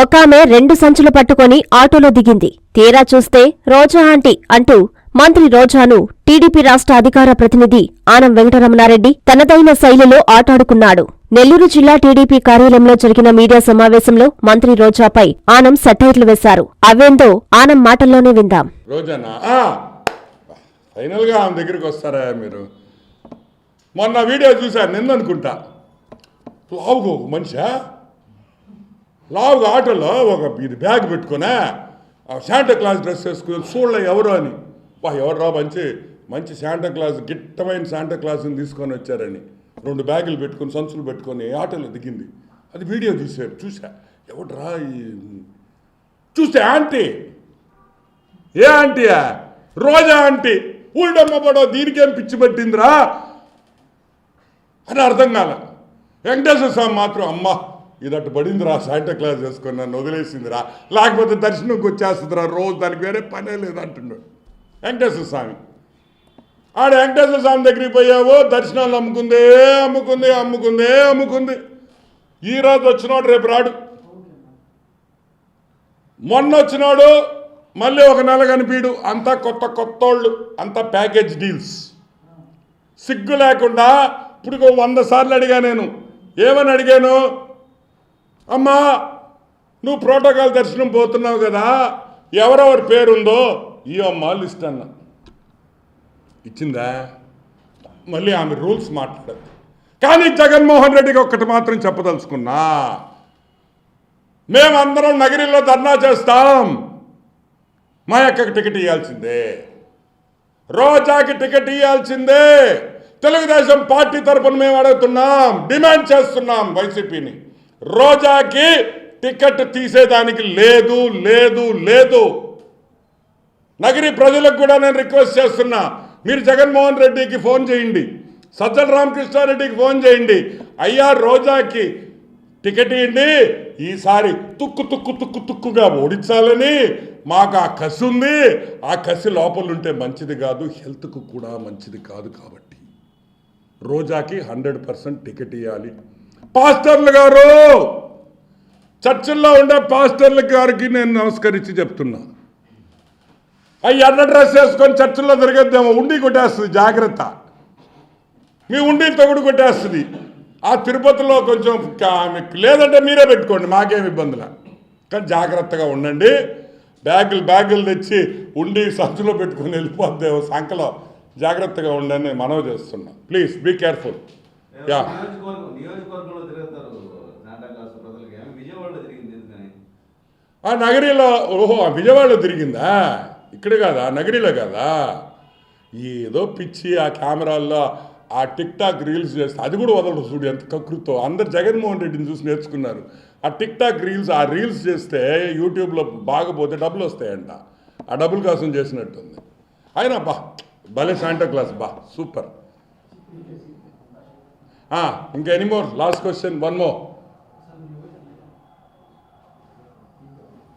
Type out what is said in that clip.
ఒకామె రెండు సంచులు పట్టుకొని ఆటోలో దిగింది. తీరా చూస్తే రోజా ఆంటీ అంటూ మంత్రి రోజాను టీడీపీ రాష్ట్ర అధికార ప్రతినిధి ఆనం వెంకటరమణారెడ్డి తనదైన శైలిలో ఆటాడుకున్నాడు. నెల్లూరు జిల్లా టీడీపీ కార్యాలయంలో జరిగిన మీడియా సమావేశంలో మంత్రి రోజాపై ఆనం సెటైర్లు వేశారు. అవేందో ఆనం మాటల్లోనే విందాం. ఫైనల్గా ఆమె దగ్గరికి వస్తారా మీరు? మొన్న వీడియో చూశాను నిన్న అనుకుంటా మనిషా? లావుగా ఆటోలో ఒక ఇది బ్యాగ్ పెట్టుకునే శాంటా క్లాస్ డ్రెస్ వేసుకుని చూడలే ఎవరు అని. వా ఎవరు మంచి మంచి శాంటా క్లాస్ గిట్టమైన శాంటా క్లాస్ని తీసుకొని వచ్చారని. రెండు బ్యాగులు పెట్టుకొని సంచులు పెట్టుకొని ఆటోలో దిగింది. అది వీడియో చూశారు చూసా ఎవడ్రా ఈ చూస్తే ఆంటీ. ఏ ఆంటీయా రోజా ఆంటీ. ఊళ్ళమ్మ పడో దీనికేం పిచ్చి పట్టిందిరా? అని అర్థం కాల. వెంకటేశ్వర స్వామి మాత్రం అమ్మ ఇదట్టు పడిందిరా శాంటా క్లాస్ చేసుకుని నన్ను వదిలేసిందిరా. లేకపోతే దర్శనంకి వచ్చేస్తుందిరా రోజు దానికి వేరే పనే లేదంటున్నాడు. వెంకటేశ్వర స్వామి. ఆడ వెంకటేశ్వర స్వామి దగ్గరికి పోయావు దర్శనాలు అమ్ముకుందే అమ్ముకుంది అమ్ముకుందే అమ్ముకుంది. ఈ రోజు వచ్చినాడు రేపు రాడు. మొన్న వచ్చినాడు మళ్ళీ ఒక నెల కనిపించడు అంతా కొత్త కొత్తోళ్ళు అంతా ప్యాకేజ్ డీల్స్ సిగ్గు లేకుండా ఇప్పుడు వంద సార్లు అడిగా నేను. ఏమని అడిగాను? అమ్మా నువ్వు ప్రోటోకాల్ దర్శనం పోతున్నావు కదా ఎవరెవరి పేరుందో ఈ అమ్మ లిస్ట్ అన్నా. ఇచ్చిందా? మళ్ళీ ఆమె రూల్స్ మాట్లాడద్దు కానీ జగన్మోహన్ రెడ్డికి ఒక్కటి మాత్రం చెప్పదలుచుకున్నా. మేమందరం నగరిలో ధర్నా చేస్తాం. మా యొక్క టికెట్ ఇవ్వాల్సిందే రోజాకి టికెట్ ఇవ్వాల్సిందే తెలుగుదేశం పార్టీ తరఫున మేము అడుగుతున్నాం డిమాండ్ చేస్తున్నాం వైసీపీని. రోజాకి టికెట్ తీసేదానికి లేదు లేదు లేదు. నగరి ప్రజలకు కూడా నేను రిక్వెస్ట్ చేస్తున్నా. మీరు జగన్మోహన్ రెడ్డికి ఫోన్ చేయండి. సజ్జల రామకృష్ణారెడ్డికి ఫోన్ చేయండి. అయ్యా రోజాకి టికెట్ ఇవ్వండి ఈసారి తుక్కు తుక్కు తుక్కు తుక్కుగా ఓడించాలని మాకు ఆ కసి ఉంది. ఆ కసి లోపల ఉంటే మంచిది కాదు హెల్త్కు కూడా మంచిది కాదు కాబట్టి రోజాకి హండ్రెడ్ పర్సెంట్ టికెట్ ఇవ్వాలి పాస్టర్లు గారు చర్చిల్లో ఉండే పాస్టర్ల గారికి నేను నమస్కరించి చెప్తున్నా. అవి ఎర్ర డ్రెస్ వేసుకొని చర్చిల్లో తిరగద్దేమో ఉండి కొట్టేస్తుంది జాగ్రత్త. మీ ఉండి తగుడు కొట్టేస్తుంది. ఆ తిరుపతిలో కొంచెం లేదంటే మీరే పెట్టుకోండి మాకేం ఇబ్బందుల. కానీ జాగ్రత్తగా ఉండండి. బ్యాగులు బ్యాగులు తెచ్చి ఉండి సంచులో పెట్టుకొని వెళ్ళిపోద్దేమో సంకలో. జాగ్రత్తగా ఉండండి మనవి చేస్తున్నా. ప్లీజ్ బీ కేర్ఫుల్ యా నియోజకవర్గం నియోజకవర్గంలో తిరుగుతారు శాంటా క్లాస్ ప్రజలకి ఆమె విజయవాడలో తిరిగింది ఎందుకని ఆ నగరిలో ఓహో ఆ విజయవాడలో తిరిగిందా? ఇక్కడ కాదా? నగరిలో కాదా? ఏదో పిచ్చి ఆ కెమెరాల్లో ఆ టిక్ టాక్ రీల్స్ చేస్తే. అది కూడా వదలడు చూడు ఎంత కకృతో అందరు జగన్మోహన్ రెడ్డిని చూసి నేర్చుకున్నారు. ఆ టిక్ టాక్ రీల్స్ ఆ రీల్స్ చేస్తే యూట్యూబ్లో బాగపోతే డబ్బులు వస్తాయంట. ఆ డబ్బుల కోసం చేసినట్టుంది. అయినా బా భలే శాంటా క్లాస్ బా సూపర్. ఇంకా anymore last question one more.